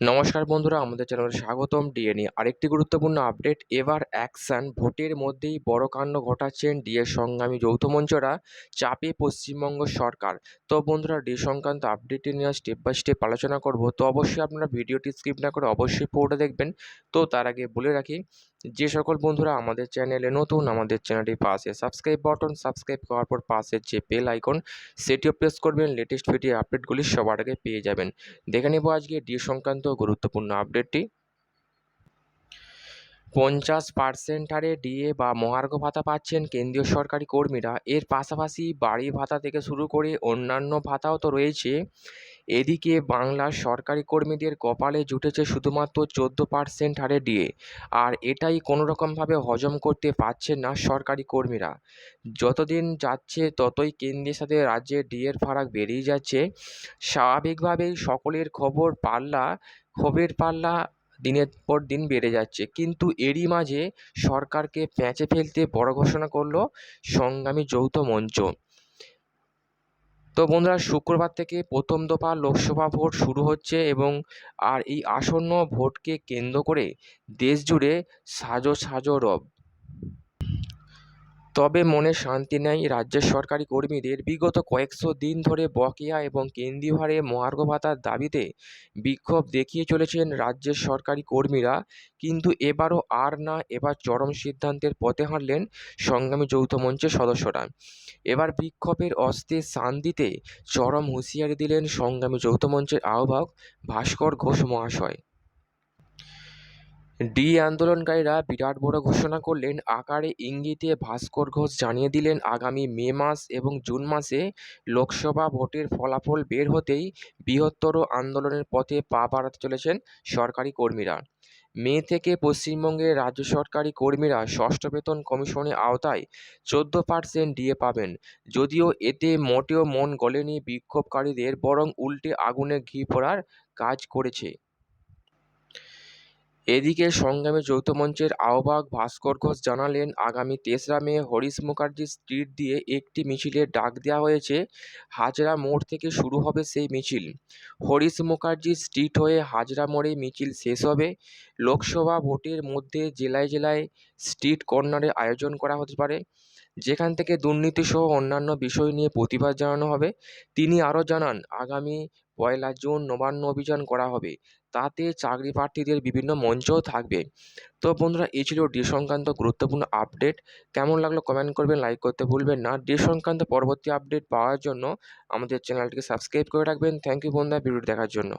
নমস্কার বন্ধুরা, আমাদের চ্যানেলে স্বাগতম। ডিএ নিয়ে আরেকটি গুরুত্বপূর্ণ আপডেট, এবার অ্যাকশান। ভোটের মধ্যেই বড় কাণ্ড ঘটাচ্ছেন ডিএ সংগ্রামী যৌথ মঞ্চরা, চাপে পশ্চিমবঙ্গ সরকার। তো বন্ধুরা ডি সংক্রান্ত আপডেটটি নিয়ে স্টেপ বাই স্টেপ আলোচনা করব। তো অবশ্যই আপনারা ভিডিওটি স্কিপ না করে অবশ্যই পুরোটা দেখবেন। তো তার আগে বলে রাখি যে সকল বন্ধুরা আমাদের চ্যানেলে নতুন, আমাদের চ্যানেলটি পাশে সাবস্ক্রাইব বাটন সাবস্ক্রাইব করার পর পাশের যে বেল আইকন সেটিও প্রেস করবেন। লেটেস্ট ভিডিও আপডেটগুলি সবার আগে পেয়ে যাবেন। দেখে নেব আজকে ডি সংক্রান্ত গুরুত্বপূর্ণ আপডেটটি পঞ্চাশ পার্সেন্ট হারে ডিএ বা মহার্ঘ ভাতা পাচ্ছেন কেন্দ্রীয় সরকারি কর্মীরা। এর পাশাপাশি বাড়ি ভাতা থেকে শুরু করে অন্যান্য ভাতাও তো রয়েছে। এদিকে বাংলার সরকারি কর্মীদের কপালে জুটেছে শুধুমাত্র চোদ্দ পার্সেন্ট হারে ডিএ। আর এটাই কোনো রকমভাবে হজম করতে পারছে না সরকারি কর্মীরা। যতদিন যাচ্ছে ততই কেন্দ্রের সাথে রাজ্যের ডিএর ফারাক বেড়েই যাচ্ছে। স্বাভাবিকভাবেই সকলের খবর পাল্লা, ক্ষোভের পাল্লা দিনের পর দিন বেড়ে যাচ্ছে। কিন্তু এরই মাঝে সরকারকে প্যাঁচে ফেলতে বড় ঘোষণা করল সংগ্রামী যৌথ মঞ্চ। তো বন্ধুরা, শুক্রবার থেকে প্রথম দফা লোকসভা ভোট শুরু হচ্ছে এবং আর এই আসন্ন ভোটকে কেন্দ্র করে দেশ জুড়ে সাজো সাজো রব। তবে মনে শান্তি নেই। রাজ্যের সরকারি কর্মীদের বিগত কয়েকশো দিন ধরে বকেয়া এবং কেন্দ্রীয় হারে মহার্ঘ ভাতার দাবিতে বিক্ষোভ দেখিয়ে চলেছেন রাজ্যের সরকারি কর্মীরা। কিন্তু এবারও আর না, এবার চরম সিদ্ধান্তের পথে হাঁটলেন সংগ্রামী যৌথ মঞ্চের সদস্যরা। এবার বিক্ষোভের অস্তে শান দিতে চরম হুঁশিয়ারি দিলেন সংগ্রামী যৌথ মঞ্চের আহ্বায়ক ভাস্কর ঘোষ মহাশয়। ডি আন্দোলনকারীরা বিরাট বড় ঘোষণা করলেন, আকারে ইঙ্গিতে ভাস্কর ঘোষ জানিয়ে দিলেন, আগামী মে মাস এবং জুন মাসে লোকসভা ভোটের ফলাফল বের হতেই বৃহত্তর আন্দোলনের পথে পা বাড়াতে চলেছেন সরকারি কর্মীরা। মে থেকে পশ্চিমবঙ্গের রাজ্য সরকারি কর্মীরা ষষ্ঠ বেতন কমিশনের আওতায় চোদ্দ পার্সেন্ট ডিএ পাবেন। যদিও এতে মোটেও মন গলেনি বিক্ষোভকারীদের, বরং উল্টে আগুনে ঘি পোড়ার কাজ করেছে। এদিকে সংগ্রামী যৌথ মঞ্চের আহ্বায়ক ভাস্কর ঘোষ জানালেন, আগামী তেসরা মে হরিশ মুখার্জি স্ট্রিট দিয়ে একটি মিছিলের ডাক দেওয়া হয়েছে। হাজরা মোড় থেকে শুরু হবে সেই মিছিল। হরিশ মুখার্জি স্ট্রিট হয়ে হাজরা মোড়ে মিছিল শেষ হবে। লোকসভা ভোটের মধ্যে জেলায় জেলায় স্ট্রিট কর্নারের আয়োজন করা হতে পারে। যেখান থেকে দুর্নীতিসহ অন্যান্য বিষয় নিয়ে প্রতিবাদ জানানো হবে। তিনি আরও জানান, আগামী পয়লা জুন নবান্ন অভিযান করা হবে। তাতে চাকরি প্রার্থীদের বিভিন্ন মঞ্চও থাকবে। তো বন্ধুরা, এই ছিল ডি সংক্রান্ত গুরুত্বপূর্ণ আপডেট। কেমন লাগল কমেন্ট করবেন, লাইক করতে ভুলবেন না। ডি সংক্রান্ত পরবর্তী আপডেট পাওয়ার জন্য আমাদের চ্যানেলটিকে সাবস্ক্রাইব করে রাখবেন। থ্যাংক ইউ বন্ধুরা, ভিডিওটি দেখার জন্য।